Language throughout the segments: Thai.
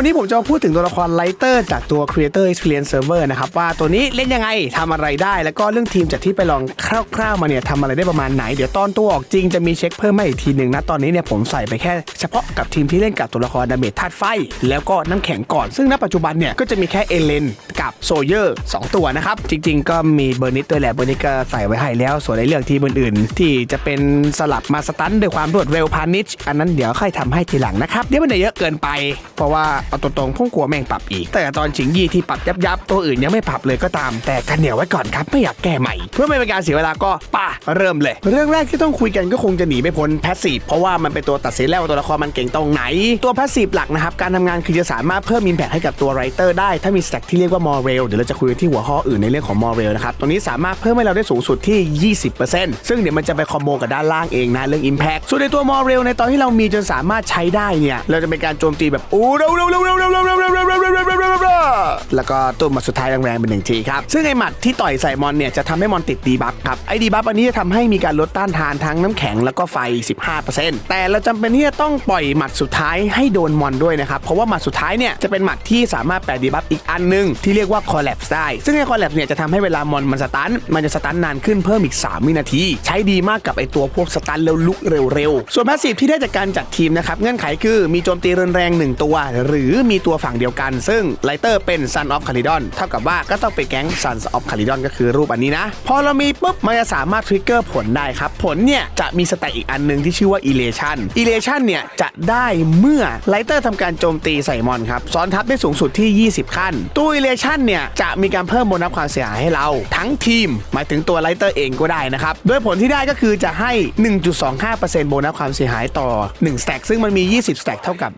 วันนี้ผมจะมาพูดถึงตัวละครไลเตอร์จากตัว Creator Experience Server นะครับว่าตัวนี้เล่นยังไงทำอะไรได้ แล้วก็เรื่องทีมจากที่ไปลองคร่าวๆมาเนี่ยทำอะไรได้ประมาณไหน เดี๋ยวตอนตัวออกจริงจะมีเช็คเพิ่มมาอีกทีหนึ่งนะตอนนี้เนี่ยผมใส่ไปแค่เฉพาะกับทีมที่เล่นกับตัวละครดาเมจธาตุไฟ แล้วก็น้ำแข็งก่อน ซึ่งณปัจจุบันเนี่ยก็จะมีแค่เอเลนกับโซเยอร์สองตัวนะครับจริง ๆ ก็มีเบอร์นิตด้วยแหละเบอร์นิตก็ใส่ไว้ให้แล้ว ส่วนในเรื่องทีมอื่นๆ ที่จะเป็นสลับมาสตันด้วยความรวดเร็วพานิชอันนั้นเดี๋ยวค่อยทำให้ทีหลังนะครับเดี๋ยวมันจะเยอะเกินไป เพราะว่าเอาตรงๆพุ่งกลัวแม่งปรับอีก แต่ตอนชิงยี่ที่ปรับยับยับตัวอื่นยังไม่ปรับเลยก็ตาม แต่กันเหนียวไว้ก่อนครับไม่อยากแก้ใหม่ เพื่อไม่เป็นการเสียเวลาก็ป่ะเริ่มเลย เรื่องแรกที่ต้องคุยกันก็คงจะหนีไม่พ้นแพสซีฟเพราะว่ามันเป็นตัวตัดสินแล้วตัวละครมันเก่งตรงไหน ตัวแพสซีฟหลักนะครับการทำงานคือจะสามารถเพิ่มอิมแพคให้กับตัวไรเตอร์ได้ถ้ามีสแต็กที่เรียกว่ามอเรลเดี๋ยวเราจะคุยที่หัวข้ออื่นในเรื่องของมอเรลนะครับตรงนี้สามารถเพิ่มให้เราได้สูงสุดที่ 20%ซึ่งเดี๋ยวมันจะไปคอมโบกับด้านล่างเองนะเรื่อง Impact ส่วนในตัวมอเรลในตอนที่เรามีจนสามารถใช้ได้เนี่ยเราจะเป็นการโจมตีแบบโอ้เร็วแล้วก็ตุ่มมาสุดท้ายแรงๆเป็นหนึ่งทีครับ ซึ่งไอหมัดที่ต่อยใส่มอนเนี่ยจะทำให้มอนติดดีบัฟครับ ไอดีบัฟอันนี้จะทำให้มีการลดต้านทานทั้งน้ำแข็งแล้วก็ไฟ 15%แต่เราจำเป็นที่จะต้องปล่อยหมัดสุดท้ายให้โดนมอนด้วยนะครับ เพราะว่าหมัดสุดท้ายเนี่ยจะเป็นหมัดที่สามารถแปะดีบัฟอีกอันนึงที่เรียกว่าคอลแลบได้ ซึ่งไอคอลแลบเนี่ยจะทำให้เวลามอนมันสตัน มันจะสตันนานขึ้นเพิ่มอีก 3 วินาที ใช้ดีมากกับไอตัวพวกสตันแล้วลุกเร็วๆ ส่วนพสซีฟที่ได้จากการจัดทีมนะครับเงื่อนไขคือมีโจมตีรุนแรง 1 ตัวหรือมีตัวฝั่งเดียวกัน ซึ่งไลเตอร์เป็น Sun of Calidon เท่ากับว่าก็ต้องเป็นแก๊ง Sons of Calidon ก็คือรูปอันนี้นะ พอเรามีปุ๊บมันจะสามารถทริกเกอร์ผลได้ครับ ผลเนี่ยจะมีสแตทอีกอันหนึ่งที่ชื่อว่า Elation Elation เนี่ยจะได้เมื่อไลเตอร์ทำการโจมตีใส่มอนครับซ้อนทับได้สูงสุดที่ 20 ขั้น ตัว Elation เนี่ยจะมีการเพิ่มโบนัสความเสียหายให้เรา ทั้งทีม หมายถึงตัวไลเตอร์เองก็ได้นะครับโดยผลที่ได้ก็คือจะให้ 1.25%โบนัสความเสียหายต่อ1 stack ซึ่งมันมี 20 stack เท่ากับ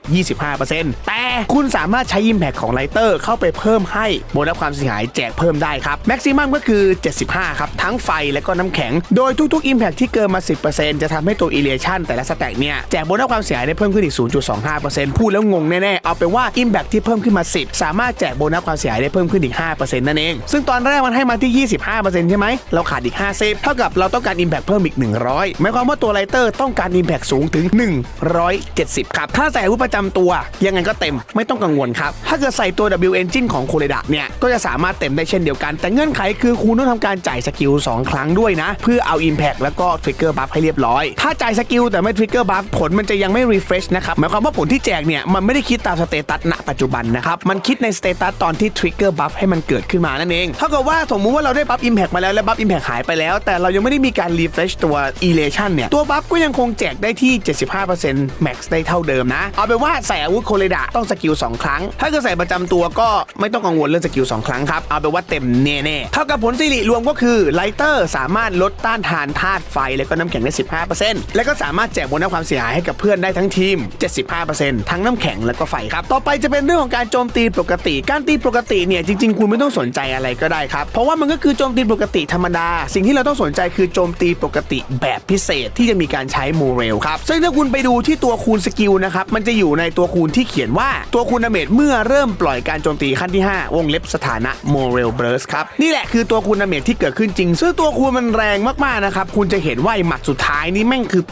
25%แต่คุณสามารถใช้ Impact ของไลเตอร์เข้าไปเพิ่มให้บนัสความเสียหายแจกเพิ่มได้ครับ Maximum ก็คือ 75 ครับ ทั้งไฟและก็น้ำแข็ง โดยทุกๆ Impact ที่เกินมา 10%จะทำให้ตัว Elation แต่ละ stack เนี่ยแจกบนัสความเสียหายได้เพิ่มขึ้นอีก 0.25%พูดแล้วงงแน่ๆเอาเป็นว่า Impact ที่เพิ่มขึ้นมา 10 สามารถแจกโบนัสความเสียหายได้เพิ่มขึ้นอีก 5%นั่นเอง ซึ่งตอนแรกมันให้มาที่ 25%ใช่ไหม เราขาดอีก 50 เท่ากับเราต้องการ Impact เพิ่มอีก 100 หมายความว่าตัวไลเตอร์ต้องการ Impact สูงถึง 170 ครับ ถ้าใส่อาวุธประจำตัวยังไงก็เต็มไม่ต้องกังวลครับ ถ้าเกิดใส่ตัว W Engine ของโคเรดะเนี่ย ก็จะสามารถเต็มได้เช่นเดียวกัน แต่เงื่อนไขคือคุณต้องทำการจ่ายสกิล 2 ครั้งด้วยนะ เพื่อเอา Impact แล้วก็ Trigger Buff ให้เรียบร้อย ถ้าจ่ายสกิลแต่ไม่ Trigger Buff ผลมันจะยังไม่ Refresh นะครับ หมายความว่าผลที่แจกเนี่ยมันไม่ได้คิดตามสเตตัสณปัจจุบันนะครับ มันคิดในสเตตัสตอนที่ Trigger Buff ให้มันเกิดขึ้นมานั่นเองเท่ากับว่าสมมุติว่าเราได้บัฟ Impact มาแล้วและบัฟ Impact หายไปแล้ว แต่เรายังไม่ได้มีการ Refresh ตัว Elation เนี่ยตัวบัฟก็ยังคงแจกได้ที่ 75% Max ได้เท่าเดิมนะ เอาเป็นว่าใส่อาวุธโคเรดะต้องสกิล2ครั้ง ถ้าเกิดใส่ประจำตัวก็ไม่ต้องกังวลเรื่องสกิล2ครั้งครับ เอาเป็นว่าเต็มแน่ๆ เท่ากับผลสิริรวมก็คือไลเตอร์สามารถลดต้านทานธาตุไฟ และก็น้ำแข็งได้ 15%และก็สามารถแจกโบนัสความเสียหายให้กับเพื่อนได้ทั้งทีม 75%ทั้งน้ำแข็งและก็ไฟครับ ต่อไปจะเป็นเรื่องของการโจมตีปกติ การตีปกติเนี่ยจริง ๆ คุณไม่ต้องสนใจอะไรก็ได้ครับ เพราะว่ามันก็คือโจมตีปกติธรรมดา สิ่งที่เราต้องสนใจคือโจมตีปกติแบบพิเศษที่จะมีการใช้โมเรลครับ ซึ่งถ้าคุณไปดูที่ตัวคูณสกิลนะครับ มันจะอยู่ในตัวคูณที่เขียนว่าตัวคูณดาเมจเมื่อเริ่มปล่อยการโจมตีขั้นที่ 5 วงเล็บสถานะโมเรลเบิร์สครับ นี่แหละคือตัวคูณดาเมจที่เกิดขึ้นจริง ซึ่งตัวคูณมันแรงมากๆนะครับ คุณจะเห็นว่าไอหมัดสุดท้ายนี่แม่งคือ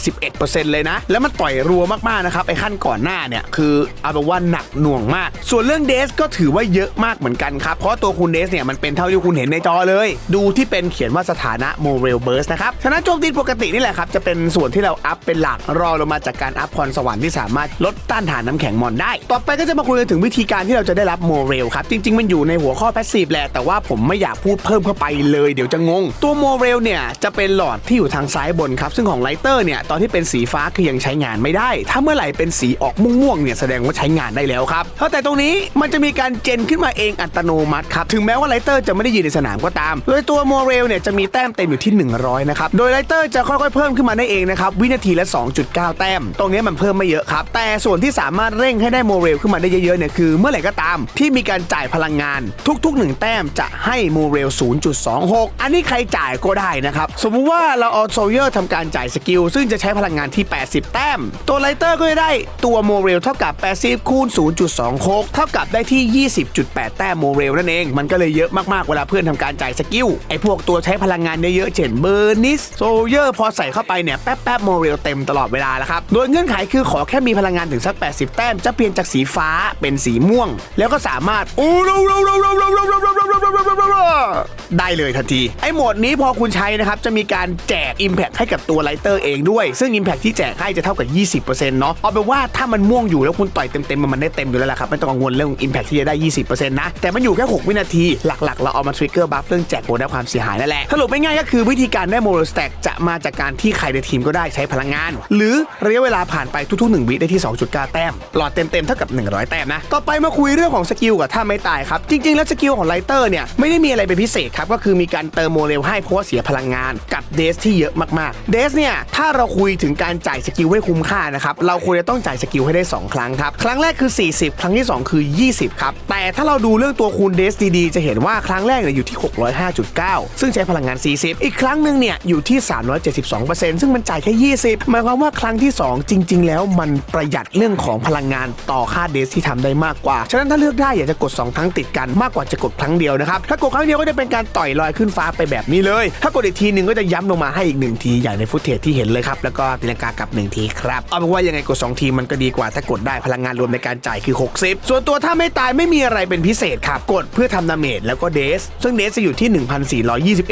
871%เลยนะ แล้วมันต่อยรัวมากๆนะครับไอ้ขั้นก่อนหน้าเนี่ยคือเอาเป็นว่าหนักหน่วงมาก ส่วนเรื่องเดสก็ถือว่าเยอะมากเหมือนกันครับเพราะตัวคูณเดสเนี่ยมันเป็นเท่าที่คุณเห็นในจอเลย ดูที่เป็นเขียนว่าสถานะโมเรลเบิร์สนะครับฉะนั้นโจมตีปกตินี่แหละครับจะเป็นส่วนที่เราอัพเป็นหลักรอลงมาจากการอัพพรสวรรค์ที่สามารถลดต้านทานน้ำแข็งมอนได้ ต่อไปก็จะมาคุยกันถึงวิธีการที่เราจะได้รับโมเรลครับ จริง ๆ มันอยู่ในหัวข้อแพสซีฟแหละ แต่ว่าผมไม่อยากพูดเพิ่มเข้าไปเลยเดี๋ยวจะงง ตัวโมเรลเนี่ยจะเป็นหลอดที่อยู่ทางซ้ายบนครับ ซึ่งของไลเตอร์เนี่ยตอนที่เป็นสีฟ้าคือยังใช้งานไม่ได้ ถ้าเมื่อไหร่เป็นสีออกม่วงๆเนี่ยแสดงว่าใช้งานได้แล้วครับเท่าแต่ตรงนี้มันจะมีการเจนขึ้นมาเองอัตโนมัติครับถึงแม้ว่าไลเตอร์จะไม่ได้ยืนในสนามก็ตาม โดยตัวโมเรลเนี่ยจะมีแต้มเต็มอยู่ที่ 100 นะครับ โดยไลเตอร์จะค่อยๆเพิ่มขึ้นมาได้เองนะครับวินาทีละ 2.9 แต้ม ตรงนี้มันเพิ่มไม่เยอะครับแต่ส่วนที่สามารถเร่งให้ได้โมเรลขึ้นมาได้เยอะๆเนี่ยคือเมื่อไหร่ก็ตามที่มีการจ่ายพลังงาน ทุกๆ 1 แต้มจะให้โมเรล 0.26 อันนี้ใครจ่ายก็ได้นะครับสมมุติว่าว่าเราเอาโซเยอร์ทำการจ่ายสกิล ซึ่งจะใช้พลังงานที่ 80 แต้ม ตัวไลเตอร์ก็จะได้ตัวโมเรลเท่ากับ 80 คูณ 0.26 เท่ากับได้ที่ 20.8 แต้มโมเรลนั่นเอง มันก็เลยเยอะมากๆเวลาเพื่อนทำการจ่ายสกิลไอพวกตัวใช้พลังงานเยอะๆเช่นเบอร์นิสโซเยอร์พอใส่เข้าไปเนี่ยแป๊บๆโมเรลเต็มตลอดเวลาแล้วครับโดยเงื่อนไขคือขอแค่มีพลังงานถึงสัก 80 แต้มจะเปลี่ยนจากสีฟ้าเป็นสีม่วง แล้วก็สามารถได้เลยทันที ไอ้โหมดนี้พอคุณใช้นะครับ จะมีการแจก Impact ให้กับตัวไลเตอร์เองด้วย ซึ่ง Impact ที่แจกให้จะเท่ากับ 20%เนาะเอาเป็นว่าถ้ามันม่วงอยู่แล้วคุณต่อยเต็มๆ มันได้เต็มอยู่แล้วแหละครับ ไม่ต้องกังวลเรื่อง Impact ที่จะได้ 20%นะ แต่มันอยู่แค่ 6 วินาที หลักๆ เราเอามาทริกเกอร์บัฟเรื่องแจกโบนัสความเสียหายนั่นแหละสรุปง่ายๆก็คือวิธีการได้โมโลสแต็กจะมาจากการที่ใครในทีมก็ได้ใช้พลังงาน หรือระยะเวลาผ่านไปทุกๆ1วิได้ที่ 2.9 แต้มหลอดเต็มๆเท่ากับ 100 แต้มนะ ต่อไปมาคุยเรื่องของสกิลกับท่าไม่ตายครับ จริง ๆ แล้วสกิลของไลเตอร์เนี่ยไม่ได้มีอะไรเป็นพิเศษครับ ก็คือมีการเติมโมเรลให้เพราะว่าเสียพลังงานกับเดสที่เยอะมากๆ เดสเนี่ยถ้าเราคุยถึงการจ่ายสกิลให้คุ้มค่านะครับ เราควรจะต้องจ่ายสกิลให้ได้ 2 ครั้งครับ ครั้งแรกคือ 40 ครั้งที่ 2 คือ 20 ครับ แต่ถ้าเราดูเรื่องตัวคูณเดสดีๆ จะเห็นว่าครั้งแรกเนี่ยอยู่ที่ 605.9 ซึ่งใช้พลังงาน 40 อีกครั้งหนึ่งเนี่ยอยู่ที่ 372%ซึ่งมันจ่ายแค่ 20 หมายความว่าครั้งที่ 2 จริง ๆ แล้วมันประหยัดเรื่องของพลังงานต่อค่าเดสที่ทำได้มากกว่า ฉะนั้นถ้าเลือกได้อยากจะกด 2 ครั้งติดกันมากกว่าจะกดครั้งเดียวนะครับ ถ้ากดครั้งเดียวก็จะเป็นการต่อยลอยขึ้นฟ้าไปแบบนี้เลย ถ้ากดอีกทีหนึ่งก็จะย้ำลงมาให้อีกหนึ่งทีอย่างในฟุตเทจที่เห็นเลยครับ แล้วก็ตีลังกากลับหนึ่งทีครับ เอาเป็นว่ายังไงกด 2 ทีมันก็ดีกว่าถ้ากดได้พลังงานรวมในการจ่ายคือ 60 ส่วนตัวถ้าไม่ตายไม่มีอะไรเป็นพิเศษครับ กดเพื่อทำดาเมจแล้วก็เดส ซึ่งเดสจะอยู่ที่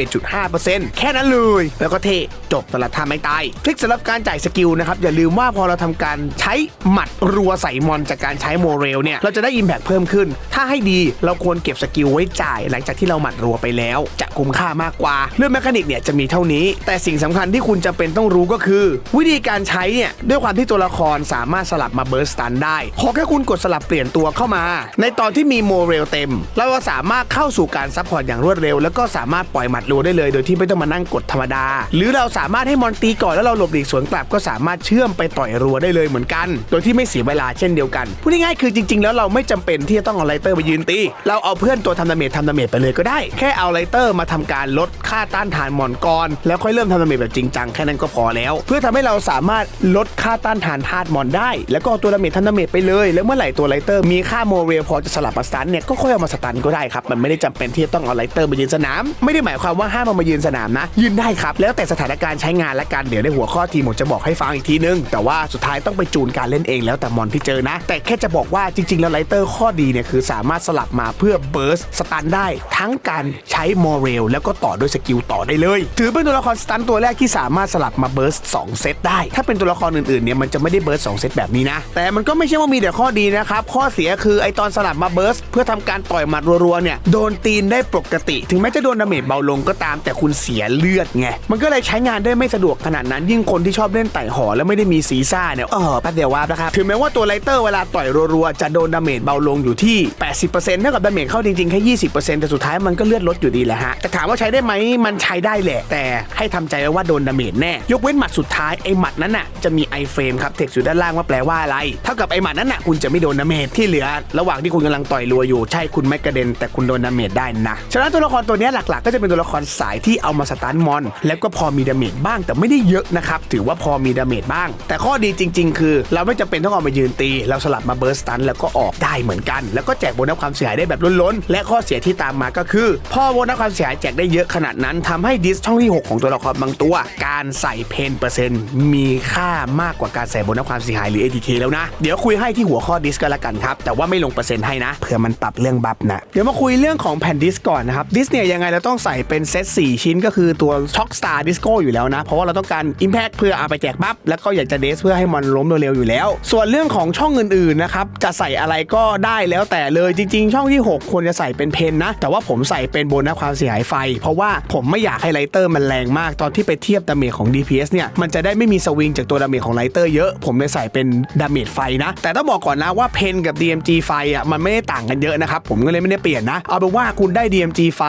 1,421.5%แค่นั้นเลย แล้วก็เทจบสำหรับท่าไม่ตายทริคสำหรับการจ่ายสกิลนะครับอย่าลืมว่าพอเราทำการใช้หมัดรัวใส่มอนจากการใช้โมเรลเนี่ย เราจะได้ Impact เพิ่มขึ้น ถ้าให้ดีเราควรเก็บสกิลไว้จ่าย หลังจากที่เราหมัดรัวไปแล้ว จะคุ้มค่ามากกว่า เรื่องแมคานิกเนี่ยจะมีเท่านี้ แต่สิ่งสำคัญที่คุณจะเป็นต้องรู้ก็คือ วิธีการใช้เนี่ยด้วยความที่ตัวละครสามารถสลับมาเบิร์สตันได้ขอแค่คุณกดสลับเปลี่ยนตัวเข้ามา ในตอนที่มีโมเรลเต็ม เราก็สามารถเข้าสู่การซัพพอร์ตอย่างรวดเร็ว แล้วก็สามารถปล่อยหมัดรัวได้เลย โดยที่ไม่ต้องมานั่งกดธรรมดา หรือเราสามารถให้มอนตีก่อนแล้วเราหลบหลีกสวนกลับก็สามารถเชื่อมไปต่อยรัวได้เลยเหมือนกัน โดยที่ไม่เสียเวลาเช่นเดียวกัน พูดง่ายๆคือจริง ๆ แล้วเราไม่จำเป็นที่จะต้องเอาไลเตอร์มายืนตี เราเอาเพื่อนตัวทำดาเมจทำดาเมจไปเลยก็ได้ แค่เอาไลเตอร์มาทำการลดค่าต้านทานมอนก่อนแล้วค่อยเริ่มทำดาเมจแบบจริงจังแค่นั้นก็พอแล้ว เพื่อทำให้เราสามารถลดค่าต้านทานธาตุมอนได้ แล้วก็เอาตัวดาเมจทำดาเมจไปเลย แล้วเมื่อไหร่ตัวไลเตอร์มีค่าโมเรลพอจะสลับมาสตันเนี่ยก็ค่อยเอามาสตันก็ได้ครับมันไม่ได้จำเป็นที่จะต้องเอาไลเตอร์มายืนสนาม ไม่ได้หมายความว่าห้ามเอามายืนสนามนะ ยืนได้ครับแล้วแต่สถานการณ์ใช้งานและการเดี๋ยวในหัวข้อทีมผมจะบอกให้ฟังอีกทีนึงแต่ว่าสุดท้ายต้องไปจูนการเล่นเองแล้วแต่มอนที่เจอนะ แต่แค่จะบอกว่าจริง ๆ แล้วไลเตอร์ข้อดีเนี่ยคือสามารถสลับมาเพื่อเบิร์สสตันได้ ทั้งการใช้โมเรลแล้วก็ต่อด้วยสกิลต่อได้เลย ถือเป็นตัวละครสตันตัวแรกที่สามารถสลับมาเบิร์สสองเซตได้ ถ้าเป็นตัวละครอื่นๆเนี่ยมันจะไม่ได้เบิร์สสองเซตแบบนี้นะ แต่มันก็ไม่ใช่ว่ามีแต่ข้อดีนะครับ ข้อเสียคือไอตอนสลับมาเบิร์สเพื่อทำการต่อยหมัดรัวๆเนี่ยโดนตีนได้ปกติ ถึงแม้จะโดนดาเมจเบาลงก็ตาม แต่คุณเสียเลือดไงมันก็เลยใช้งานได้ไม่สะดวกขนาดนั้นยิ่งคนที่ชอบเล่นไต่หอแล้วไม่ได้มีสีซ่าเนี่ยเออแป๊บเดียววาบนะครับถึงแม้ว่าตัวไลเตอร์เวลาต่อยรัวๆ จะโดนดาเมจเบาลงอยู่ที่ 80%เท่ากับดาเมจเข้าจริงๆ แค่ 20%แต่สุดท้ายมันก็เลือดลดอยู่ดีแหละฮะ แต่ถามว่าใช้ได้ไหมมันใช้ได้แหละ แต่ให้ทำใจไว้ว่าโดนดาเมจแน่ ยกเว้นหมัดสุดท้าย ไอ้หมัดนั้นน่ะจะมีไอเฟรมครับเท็กซ์อยู่ด้านล่างว่าแปลว่าอะไร เท่ากับไอ้หมัดนั้นน่ะคุณจะไม่โดนดาเมจที่เหลือ ระหว่างที่คุณกำลังต่อยรัวอยู่ใช่คุณไม่กระเด็น แต่คุณโดนดาเมจได้นะฉะนั้นตัวละครตัวนี้หลักๆ ก็จะเป็นตัวละครสายที่เอามาสตันมอน แล้วก็พอมีดาเมจบ้างแต่ไม่ได้เยอะนะครับถือว่าพอมีดาเมจบ้าง แต่ข้อดีจริง ๆ คือ เราไม่จำเป็นต้องเอามายืนตีเราสลับมาเบิร์สตันแล้วก็ออกได้เหมือนกัน แล้วก็แจกโบนัสความเสียหายได้แบบล้นๆ และข้อเสียที่ตามมาก็คือ พอโบนัสความเสียหายแจกได้เยอะขนาดนั้นทำให้ดิสช่องที่ 6 ของตัวละครบางตัว การใส่เพนเปอร์เซ็นต์มีค่ามากกว่าการใส่โบนัสความเสียหายหรือ ATK แล้วนะ เดี๋ยวคุยให้ที่หัวข้อดิสก็แล้วกันครับแต่ว่าไม่ลงเปอร์เซ็นต์ให้นะเผื่อมันปรับเรื่องบัฟนะเดี๋ยวมาคุยเรื่องของแผ่นดิสก่อนนะครับดิสเนี่ยยังไงเราต้องใส่เป็นเซต4ชิ้นก็คือตัวช็อคสตาร์ดิสโก้อยู่แล้วนะ เพราะว่าเราต้องการ Impact เพื่อเอาไปแจกบัฟแล้วก็อยากจะเดสเพื่อให้มันล้มเร็วๆอยู่แล้ว ส่วนเรื่องของช่องอื่นๆนะครับจะใส่อะไรก็ได้แล้วแต่เลยจริง ๆ ช่องที่ 6 ควรจะใส่เป็นเพนนะ แต่ว่าผมใส่เป็นโบนัสความเสียหายไฟ เพราะว่าผมไม่อยากให้ไลเตอร์มันแรงมากตอนที่ไปเทียบดาเมจของ DPS เนี่ยมันจะได้ไม่มีสวิงจากตัวดาเมจของไลเตอร์เยอะผมเลยใส่เป็นดาเมจไฟนะ แต่ต้องบอกก่อนนะว่าเพนกับ DMG ไฟอะมันไม่ได้ต่างกันเยอะนะครับผมก็เลยไม่ได้เปลี่ยนนะ เอาเป็นว่าคุณได้ DMG ไฟ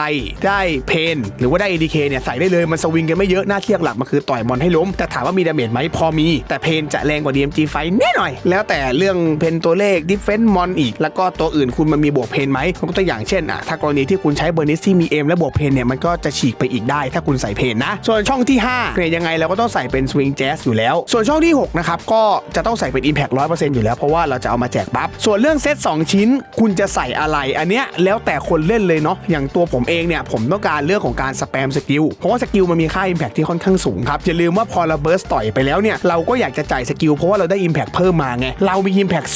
ได้เพนหรือว่าได้ ADK เนี่ยใส่ได้เลยมันสวิงกันไม่เยอะหน้าเที่หลักมันคือต่อยมอนให้ล้มแต่ถามว่ามีดาเมจไหมพอมี แต่เพนจะแรงกว่า DMG ไฟแน่หน่อย แล้วแต่เรื่องเพนตัวเลข Defense มอนอีก แล้วก็ตัวอื่นคุณมันมีบวกเพนไหมยกตัวอย่างเช่นอะถ้ากรณีที่คุณใช้เบอร์นิสที่มีเอมและบวกเพนเนี่ยมันก็จะฉีกไปอีกได้ ถ้าคุณใส่เพนนะ ส่วนช่องที่5เนี่ยยังไงเราก็ต้องใส่เป็นสวิงแจ๊สอยู่แล้ว ส่วนช่องที่6นะครับก็จะต้องใส่เป็น Impact 100%อยู่แล้วเพราะว่าเราจะเอามาแจกบัฟส่วนเรื่องเซต2 ชิ้น คุณจะใส่อะไรอันเนี้ยแล้วแต่คนเล่นเลยเนาะอย่างตัวผมเองเนี่ยผมต้องการเรื่องของการสแปมสกิลเพราะว่าสกิลมันมีค่า Impact ที่ค่อนข้างสูงครับอย่าลืมว่าพอเราเบิร์สต่อยไปแล้วเนี่ยเราก็อยากจะจ่ายสกิลเพราะว่าเราได้ Impact เพิ่มมาไงเรามี Impact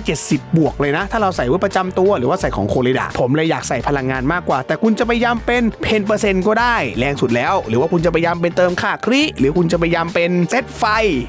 270 บวกเลยนะ ถ้าเราใส่ไว้ประจำตัวหรือว่าใส่ของโคลิดาผมเลยอยากใส่พลังงานมากกว่า แต่คุณจะพยายามเป็นเพนเปอร์เซ็นต์ก็ได้ แรงสุดแล้ว หรือว่าคุณจะพยายามเป็นเติมค่าคริหรือคุณจะพยายามเป็นเซตไฟ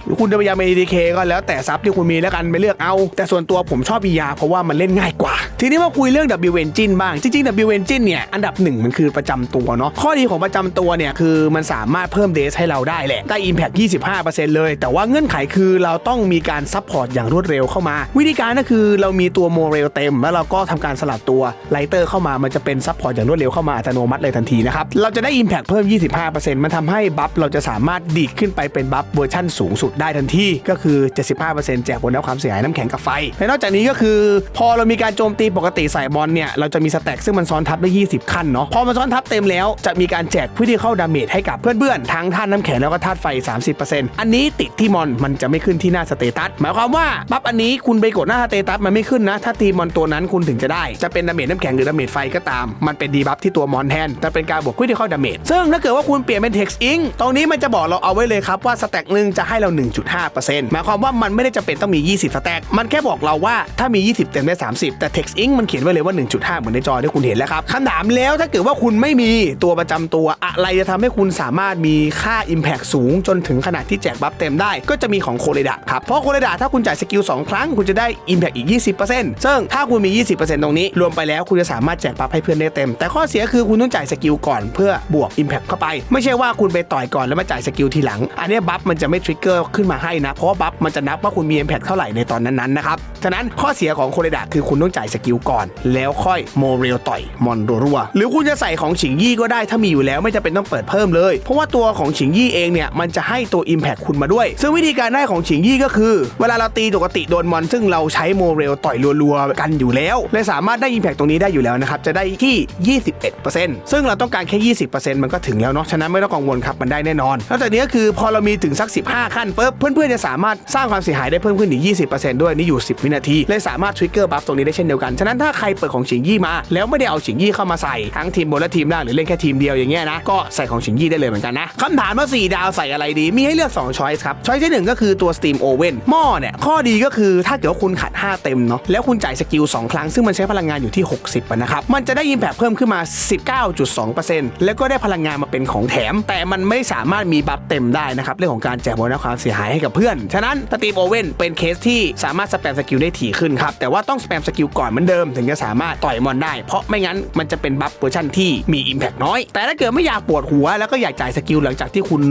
หรือคุณจะพยายามเป็น EDK ก็แล้วแต่ซับที่คุณมีแล้วกันไปเลือกเอา แต่ส่วนตัวผมชอบ ER เพราะว่ามันเล่นง่ายกว่า ทีนี้มาคุยเรื่อง W Engine บ้างจริงๆ W Engine เนี่ยอันดับหนึ่งมันคือประจำตัวเนาะข้อดีของประจำตัวเนี่ยคือมันสามารถเพิ่มเดสให้เราได้แหละได้ Impact 25%เลย แต่ว่าเงื่อนไขคือเราต้องมีการซัพพอร์ตอย่างรวดเร็วเข้ามา วิธีการก็คือเรามีตัวโมเรลเต็ม แล้วเราก็ทำการสลับตัวไลเตอร์เข้ามามันจะเป็นซัพพอร์ตอย่างรวดเร็วเข้ามาอัตโนมัติเลยทันทีนะครับเราจะได้ Impact เพิ่ม 25%มันทำให้บัฟเราจะสามารถดีดขึ้นไปเป็นบัฟเวอร์ชั่นสูงสุดได้ทันทีก็คือ 75%แจกบนแล้วความเสียหายน้ำแข็งกับไฟและนอกจากนี้ก็คือ พอเรามีการโจมตีปกติใส่บอลเนี่ยเราจะมีสแต็กซึ่งมันซ้อนทับได้ 20 ขั้นเนาะพอมันซ้อนทับเต็มแล้วจะมีการแจกพื้นที่เข้าดาเมจให้กับเพื่อนๆทั้งท่านน้ำแข็งแล้วก็ธาตุไฟ 30%อันนี้ติดที่มอนมันจะไม่ขึ้นที่หน้าสเตตัสหมายความว่าบัฟอันนี้ี้คุณไปกดหน้าสเตตัสมันไม่ขึ้นนะ ถ้าตีมอนตัวนั้นคุณถึงจะได้ จะเป็นดาเมจน้ำแข็งหรือดาเมจไฟก็ตาม มันเป็นดีบัฟที่ตัวมอนแทนแต่เป็นการบวกพื้นที่เข้าดาเมจซึ่งถ้าเกิดว่าคุณเปลี่ยนเป็น text ink ตรงนี้มันจะบอกเราเอาไว้เลยครับว่าสแต็กหนึ่งจะให้เรา 1.5%หมายความว่ามันไม่ได้จำเป็นต้องมี 20สแต็กมันแค่บอกเราว่าถ้ามี 20 เต็มได้ 30 แต่ text ink มันเขียนไว้เลยว่า 1.5 เหมือนในจอที่คุณเห็นแล้วครับคำถามแล้วถ้าเกิดว่าคุณไม่มีตัวประจำตัวอะไรจะทำให้คุณสามารถมีค่า Impact สูงจนถึงขนาดที่แจกบัฟเต็มได้ ก็จะมีของโคเรดะครับเพราะโคเรดะถ้าคุณจ่ายสกิล2ครั้งคุณจะได้ Impact อีก 20%ซึ่งถ้าคุณมี 20%ตรงนี้รวมไปแล้วคุณจะสามารถแจกบัฟให้เพื่อนได้เต็ม แต่ข้อเสียคือคุณต้องจ่ายสกิลก่อนเพื่อบวก Impact เข้าไป ไม่ใช่ว่าคุณไปต่อยก่อนแล้วมาจ่ายสกิลทีหลัง อันนี้บัฟมันจะไม่ทริกเกอร์ขึ้นมาให้นะ เพราะว่าบัฟมันจะนับว่าคุณมี Impact เท่าไหร่ในตอนนั้นๆนะครับ ฉะนั้นข้อเสียของโคเรดะคือคุณต้องจ่ายสกิลก่อน แล้วค่อยโมเรลต่อยมอนรัวหรือคุณจะใส่ของฉิงยี่ก็ได้ถ้ามีอยู่แล้วไม่จำเป็นต้องเปิดเพิ่มเลย เพราะว่าตัวของฉิงยี่เองเนี่ยมันจะให้ตัว Impact คุณมาด้วย ซึ่งวิธีการได้ของฉิงยี่ก็คือ เวลาเราตีปกติโดนมอนซึ่งเราใช้โมเรลต่อยรัวๆกันอยู่แล้วเลยสามารถได้ Impact ตรงนี้ได้อยู่แล้วนะครับจะได้ที่ 21%ซึ่งเราต้องการแค่ 20%มันก็ถึงแล้วเนาะฉะนั้นไม่ต้องกังวลครับมันได้แน่นอนนอกจากนี้ก็คือพอเรามีถึงสัก 15 ขั้นปุ๊บเพื่อนๆจะสามารถสร้างความเสียหายได้เพิ่มขึ้นอีก20%ด้วยนี่อยู่ 10 วินาทีเลยสามารถทริกเกอร์บัฟตรงนี้ได้เช่นเดียวกันฉะนั้นถ้าใครเปิดของฉิงยี่มา แล้วไม่ได้เอาฉิงยี่เข้ามาใส่ทั้งทีมบนและทีมล่างหรือเล่นแค่ทีมเดียวอย่างเงี้ยนะก็ใส่ของฉิงยี่ได้เลยเหมือนกันนะคำถามว่า4ดาวใส่อะไรดีมีให้เลือก2ช้อยส์ครับช้อยส์ที่หนึ่งก็คือตัว Steam Oven หม้อเนี่ยข้อดีก็คือถ้าเกิดว่าคุณขัด 5 เต็มเนาะแล้วคุณจ่ายสกิล 2 ครั้ง ซึ่งมันใช้พลังงานอยู่ที่ 60นะครับมันจะได้ Impact เพิ่มขึ้นมา 19.2%แล้วก็ได้พลังงานมาเป็นของแถม แต่มันไม่สามารถมีบัฟเต็มได้นะครับเรื่องของการแจกโบนัสความเสียหายให้กับเพื่อน ฉะนั้นสตีมโอเว่นเป็นเคสที่สามารถสแปมสกิลได้ถี่ขึ้นครับแต่ว่าต้องสแปมสกิลก่อนเหมือนเดิม ถึงจะสามารถต่อยมอนได้ เพราะไม่งั้นมันจะเป็นบัฟเวอร์ชันที่มี Impact น้อย แต่ถ้าเกิดไม่อยากปวดหัว แล้วก็อยากจ่ายสกิลหลังจากที่คุณ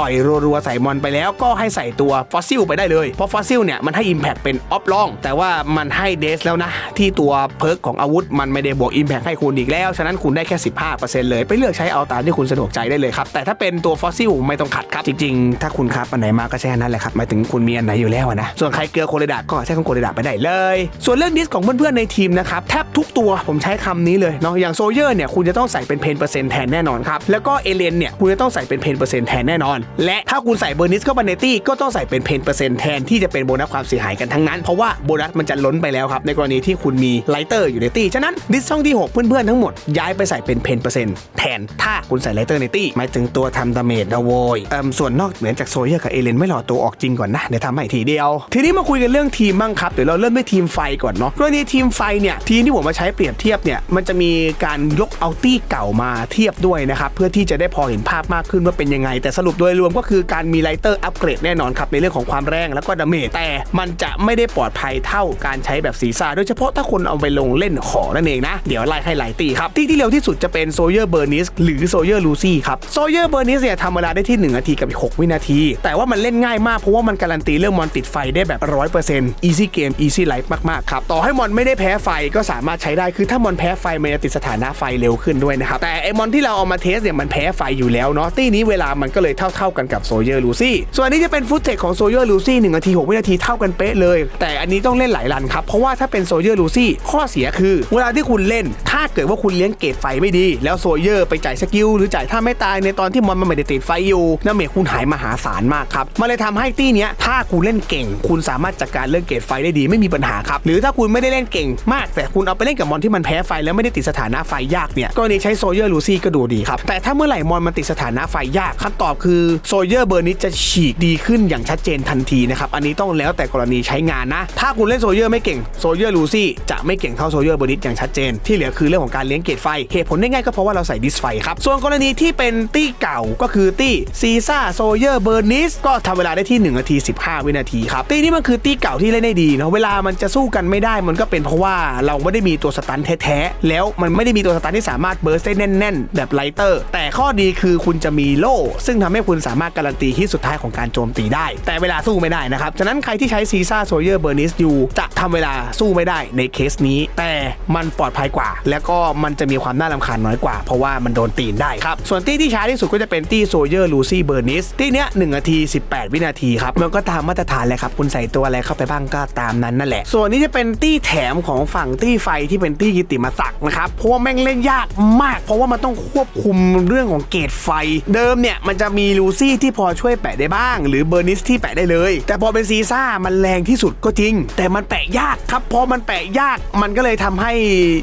ต่อยรัวๆใส่มอนไปแล้วก็ให้ใส่ตัวฟอสซิลไปได้เลยเพราะฟอสซิลเนี่ยมันให้ Impact เป็นออฟลอง แต่ว่ามันให้เดสแล้วนะ ที่ตัวเพิร์กของอาวุธมันไม่ได้บวก Impact ให้คุณอีกแล้ว ฉะนั้นคุณได้แค่ 15%เลยไปเลือกใช้เอาตามที่คุณสะดวกใจได้เลยครับ แต่ถ้าเป็นตัวฟอสซิลไม่ต้องขัดครับ จริงๆ ถ้าคุณครับอันไหนมาก็ใช้อันนั้นแหละครับหมายถึงคุณมีอันไหนอยู่แล้วนะส่วนใครเกลือโคเรดาก็ใช้ของโคเรดาไปได้เลย ส่วนเรื่องดิสของเพื่อนๆในทีมนะครับแทบทุกตัวผมใช้คำนี้เลยเนาะอย่างโซเยอร์เนี่ยคุณจะต้องใส่เป็นเพนเปอร์เซ็นต์แทนแน่นอนครับแล้วก็เอเลนเนี่ยคุณจะต้องใส่เป็นเพนเปอร์เซ็นต์แทนแน่นอนและถ้าคุณใส่เบอร์นิสเข้าไปในตี้ก็ต้องใส่เป็นเพนเปอร์เซ็นต์แทนที่จะเป็นโบนัสความเสียหายกันทั้งนั้น เพราะว่าโบนัสมันจะล้นไปแล้วครับ ในกรณีที่คุณมีไลเตอร์อยู่ในตี้ ฉะนั้นดิสช่องที่หกเพื่อนๆทั้งหมด ย้ายไปใส่เป็นเพนเปอร์เซ็นต์แทนถ้าคุณใส่ไลเตอร์ในตี้หมายถึงตัวทำดาเมจนะโวยเอิ่มส่วนนอกเหนือจากโซเยอร์กับเอเลนไม่รอตัวออกจริงก่อนนะเดี๋ยวทำให้ทีเดียว ทีนี้มาคุยกันเรื่องทีมบ้างครับเดี๋ยวเราเริ่มด้วยทีมไฟก่อนเนาะกรณีทีมไฟเนี่ยทีมที่ผมมาใช้เปรียบเทียบเนี่ยมันจะมีการยกเอาตี้เก่ามาเทียบด้วยนะครับเพื่อที่จะได้พอเห็นภาพมากขึ้นว่าเป็นยังไง แต่สรุปโดยรวมก็คือการมีไลเตอร์อัปเกรดแน่นอนครับในเรื่องของความแรงแล้วก็ดาเมจแต่มันจะไม่ได้ปลอดภัยเท่าการใช้แบบศีรษะโดยเฉพาะถ้าคนเอาไปลงเล่นขอนั่นเองนะ เดี๋ยวไล่ให้หลายตีครับที่ที่เร็วที่สุดจะเป็นโซเยอร์เบอร์นิสหรือโซเยอร์ลูซี่ครับโซเยอร์เบอร์นิสเนี่ยทำเวลาได้ที่ 1 นาทีกับอีก 6 วินาที แต่ว่ามันเล่นง่ายมากเพราะว่ามันการันตีเรื่องมอนติดไฟได้แบบ 100% easy game easy life มากๆครับต่อให้มอนไม่ได้แพ้ไฟก็สามารถใช้ได้คือถ้ามอนแพ้ไฟมันจะติดสถานะไฟเร็วขึ้นด้วยนะครับแต่ไอมอนที่เราเอามาเทสเนี่ยมันแพ้ไฟอยู่แล้วเนาะตีนี้เวลามันก็เลยเท่าๆกันกับโซเยอร์ลูซี่ส่วนนนี้จะเป็นฟุตเทคของโซเยอร์ลูซี่1นาที6วินาทีเท่ากันเป๊ะเลยแต่อันนี้ต้องเล่นหลายรันครับ เพราะว่าถ้าเป็นโซเยอร์ลูซี่ข้อเสียคือ เวลาที่คุณเล่น ถ้าเกิดว่าคุณเลี้ยงเกรดไฟไม่ดี แล้วโซเยอร์ไปจ่ายสกิลหรือจ่ายท่าไม่ตายในตอนที่มอนมันไม่ได้ติดไฟอยู่น้ำเมจคุณหายมหาศาลมากครับมันเลยทำให้ตี้เนี้ยถ้าคุณเล่นเก่ง คุณสามารถจัดการเรื่องเกรดไฟได้ดีไม่มีปัญหาครับหรือถ้าคุณไม่ได้เล่นเก่งมาก แต่คุณเอาไปเล่นกับมอนที่มันแพ้ไฟแล้วไม่ได้ติดสถานะไฟยากเนี่ยกรณีใช้โซเยอร์ลูซี่ก็ดูดีครับแต่ถ้าเมื่อไหร่มอนมันติดสถานะไฟยากคำตอบคือโซเยอร์เบอร์นิสจะฉีกดีขึ้นอย่างชัดเจนทันทีนะครับอันนี้ต้องแล้วแต่กรณีใช้งานนะ ถ้าคุณเล่นโซเยอร์ไม่เก่งโซเยอร์ลูซี่จะไม่เก่งเท่าโซเยอร์เบอร์นิสอย่างชัดเจน ที่เหลือคือเรื่องของการเลี้ยงเกรดไฟเหตุผลได้ง่ายก็เพราะว่าเราใส่ดิสไฟครับ ส่วนกรณีที่เป็นตี้เก่าก็คือตี้ซีซ่าโซเยอร์เบอร์นิสก็ทำเวลาได้ที่1นาที 15 วินาทีครับตี้นี้มันคือตี้เก่าที่เล่นได้ดีเนาะเวลามันจะสู้กันไม่ได้มันก็เป็นเพราะว่าเราไม่ได้มีตัวสตันแท้ๆแล้วมันไม่ได้มีตัวสตันที่สามารถเบิร์สได้แน่น ๆ แบบไลเตอร์ แต่ข้อดีคือคุณจะมีโล่ ซึ่งทำให้คุณสามารถการันตีที่สุดท้ายของการโจมตีได้ แต่เวลาสู้ไม่ได้นะครับฉะนั้นใครที่ใช้ซีซ่าโซโซเยอร์เบอร์นิสยูจะทำเวลาสู้ไม่ได้ในเคสนี้ แต่มันปลอดภัยกว่า แล้วก็มันจะมีความน่ารำคาญน้อยกว่า เพราะว่ามันโดนตีนได้ครับ ส่วนตี้ที่ช้าที่สุดก็จะเป็นตี้โซเยอร์ลูซี่เบอร์นิสตี้เนี้ย1นาที 18 วินาทีครับ มันก็ตามมาตรฐานเลยครับ คุณใส่ตัวอะไรเข้าไปบ้างก็ตามนั้นนั่นแหละ ส่วนนี้จะเป็นตี้แถมของฝั่งตี้ไฟที่เป็นตี้กิตติมศักดิ์นะครับเพราะว่าแม่งเล่นยากมาก เพราะว่ามันต้องควบคุมเรื่องของเกรดไฟ เดิมเนี่ยมันจะมีลูซี่ที่พอช่วยแปะได้บ้าง หรือเบอร์นิสที่แปะได้เลย แต่พอเป็นซีซ่ามันแรงที่สุดก็จริง แต่มันแปะยากครับพอมันแปะยากมันก็เลยทำให้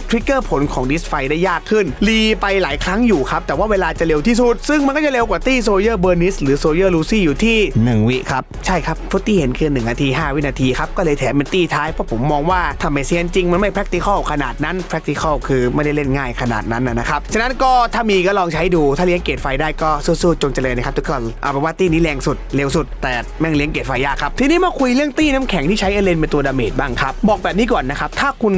ทริกเกอร์ผลของดิสไฟได้ยากขึ้น รีไปหลายครั้งอยู่ครับ แต่ว่าเวลาจะเร็วที่สุด ซึ่งมันก็จะเร็วกว่าตี้โซเยอร์เบอร์นิสหรือโซเยอร์ลูซี่อยู่ที่ 1 วิครับ ใช่ครับฟุตตี้เห็นคือ1นาที 5 วินาทีครับ ก็เลยแถมเป็นตี้ท้ายเพราะผมมองว่าทำไมเซียนจริงมันไม่ practical ขนาดนั้น practical คือไม่ได้เล่นง่ายขนาดนั้นนะนะครับฉะนั้นก็ถ้ามีก็ลองใช้ดูถ้าเลี้ยงเกรดไฟได้ก็สู้ๆจงเจริญนะครับทุกคนเอาเป็นว่าตี้นี้แรงสุดเร็วสุด แต่แม่งเลี้ยงเกรดไฟยากครับทีนี้มาคุยเรื่องตี้น้ำแข็งที่ใช้เอเลนเป็นตัวดาเมจบ้างครับ บอกแบบนี้ก่อนนะครับ ถ้าคุณ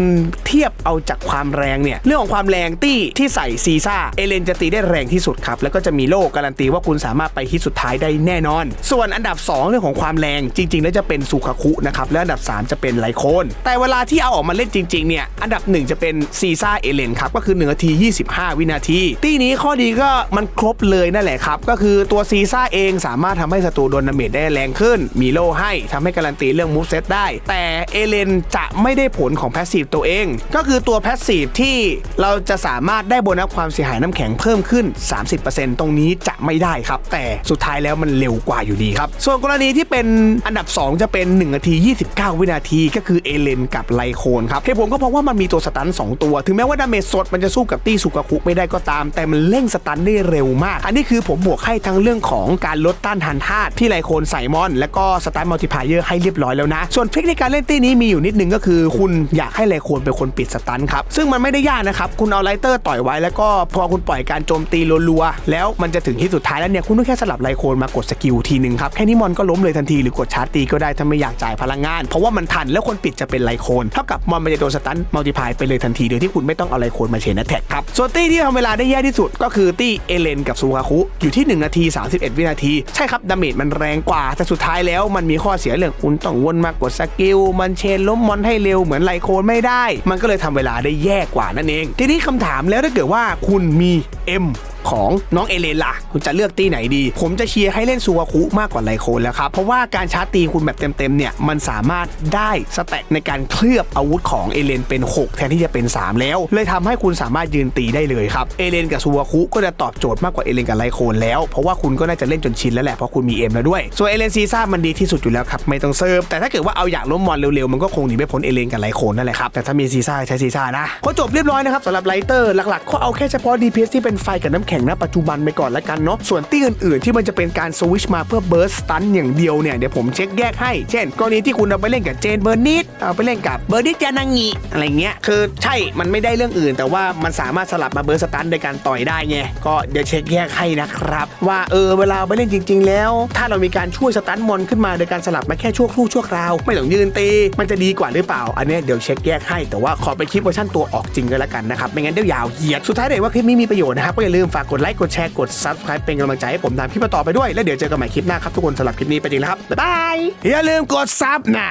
เทียบเอาจากความแรงเนี่ย เรื่องของความแรงตี้ที่ใส่ซีซ่าเอเลนจะตีได้แรงที่สุดครับ แล้วก็จะมีโล่การันตีว่าคุณสามารถไปที่สุดท้ายได้แน่นอน ส่วนอันดับ 2 เรื่องของความแรงจริง ๆ แล้วจะเป็นซูคาคุนะครับและอันดับ 3 จะเป็นไลโคน แต่เวลาที่เอาออกมาเล่นจริงๆเนี่ยอันดับ 1 จะเป็นซีซ่าเอเลนครับก็คือ1นาที 25 วินาที ตี้นี้ข้อดีก็มันครบเลยนั่นแหละครับก็คือตัวซีซ่าเองสามารถทำให้ศัตรูโดนดาเมจได้แรงขึ้น มีโล่ให้ทำให้การันตีเรื่องมูฟเซตได้ แต่เอเลนจะไม่ได้ผลของแพสซีฟตัวเอง ก็คือตัวแพสซีฟที่เราจะสามารถได้โบนัสความเสียหายน้ำแข็งเพิ่มขึ้น 30%ตรงนี้จะไม่ได้ครับ แต่สุดท้ายแล้วมันเร็วกว่าอยู่ดีครับ ส่วนกรณีที่เป็นอันดับ 2 จะเป็น1นาที 29 วินาทีก็คือเอเลนกับไลโคนครับเหตุผลก็เพราะว่ามันมีตัวสตัน 2 ตัว ถึงแม้ว่าดาเมจสดมันจะสู้กับตี้สุกคุไม่ได้ก็ตาม แต่มันเร่งสตันได้เร็วมาก อันนี้คือผมบวกให้ทั้งเรื่องของการลดต้านทานธาตุที่ไลโคนใส่มอน แล้วก็สตันมัลติพายเออร์ให้เรียบร้อยแล้วนะส่วนทริคในการเล่นตี้นี้มีอยู่นิดนึงก็คือ คุณอยากให้ไลโคนเป็นคนปิดสตันครับซึ่งมันไม่ได้ยากนะครับคุณเอาไลเตอร์ต่อยไว้แล้วก็พอคุณปล่อยการโจมตีรัวๆแล้วมันจะถึงที่สุดท้ายแล้วเนี่ยคุณต้องแค่สลับไลโคนมากดสกิลทีหนึ่งครับแค่นี้มอนก็ล้มเลยทันทีหรือกดชาร์จตีก็ได้ถ้าไม่อยากจ่ายพลังงาน เพราะว่ามันทันแล้วคนปิดจะเป็นไลโคนเท่ากับมอนมันจะโดนสตันมัลติพายไปเลยทันทีโดยที่คุณไม่ต้องเอาไลโคนมาเชนแท็กครับส่วนตี้ที่ทำเวลาได้แย่ที่สุดก็คือตี้เอเลนกับซูคาคุอยู่ที่ 1 นาที 31 วินาที ใช่ครับดาเมจมันแรงกว่าแต่สุดท้ายแล้วมันมีข้อเสียเรื่องคุณต้องวนมากดสกิล มันเชนล้มมอนให้เร็วเหมือนไลโคนไม่ได้ มันก็เลยทำเวลาได้แย่กว่านั่นเอง ทีนี้คำถามแล้วถ้าเกิดว่าคุณมี M ของน้องเอเลนล่ะคุณจะเลือกตีไหนดี ผมจะเชียร์ให้เล่นซูวาคุมากกว่าไลโคนแล้วครับ เพราะว่าการชาร์จตีคุณแบบเต็มๆเนี่ยมันสามารถได้สแต็กในการเคลือบอาวุธของเอเลนเป็น 6 แทนที่จะเป็น 3 แล้ว เลยทำให้คุณสามารถยืนตีได้เลยครับเอเลนกับซูวาคุก็จะตอบโจทย์มากกว่าเอเลนกับไลโคนแล้ว เพราะว่าคุณก็น่าจะเล่นจนชินแล้วแหละเพราะคุณมีเอ็มแล้วด้วยส่วนเอเลนซีซ่ามันดีที่สุดอยู่แล้วครับไม่ต้องเซิร์ฟแต่ถ้าเกิดว่าเอาอยากล้มมอนเร็วๆมันก็คงหนีไม่พ้นเอเลนกับไลโคนนั่นแหละครับแต่ถ้ามีซีซ่าใช้ซีซ่านะพอจบเรียบร้อยนะครับสำหรับไลเตอร์หลักๆก็เอาแค่เฉพาะ DPS ที่เป็นไฟกับน้ำแข็งณปัจจุบันไปก่อนละกันเนาะส่วนตี้อื่นๆ ที่มันจะเป็นการสวิชมาเพื่อเบิร์สตันอย่างเดียวเนี่ยเดี๋ยวผมเช็คแยกให้ เช่นกรณีที่คุณเอาไปเล่นกับเจนเบอร์นิดเอาไปเล่นกับเบอร์นิดยานางิอะไรเงี้ยคือใช่มันไม่ได้เรื่องอื่น แต่ว่ามันสามารถสลับมาเบิร์สตันโดยการต่อยได้ไงก็เดี๋ยวเช็คแยกให้นะครับ ว่าเออเวลาไปเล่นจริง ๆ แล้ว ถ้าเรามีการช่วยสตันมอนขึ้นมาโดยการสลับมาแค่ชั่วครู่ชั่วคราวไม่ต้องยืนตีมันจะดีกว่าหรือเปล่า อันนี้เดี๋ยวเช็คแยกให้แต่ว่าขอไปคลิปเวอร์ชันตัวออกจริงก็แล้วกันนะครับไม่งั้นเดี๋ยวยาวเหยียดสุดท้ายเดี๋ยว่าคลิปนี้มีประโยชน์นะครับก็อย่าลืมฝากกดไลค์กดแชร์กด subscribe เป็นกำลังใจให้ผมทำคลิปต่อไปด้วย แล้วเดี๋ยวเจอกันใหม่คลิปหน้าครับทุกคนสำหรับคลิปนี้ไปจริงแล้วครับบ๊ายบายอย่าลืมกดซับนะ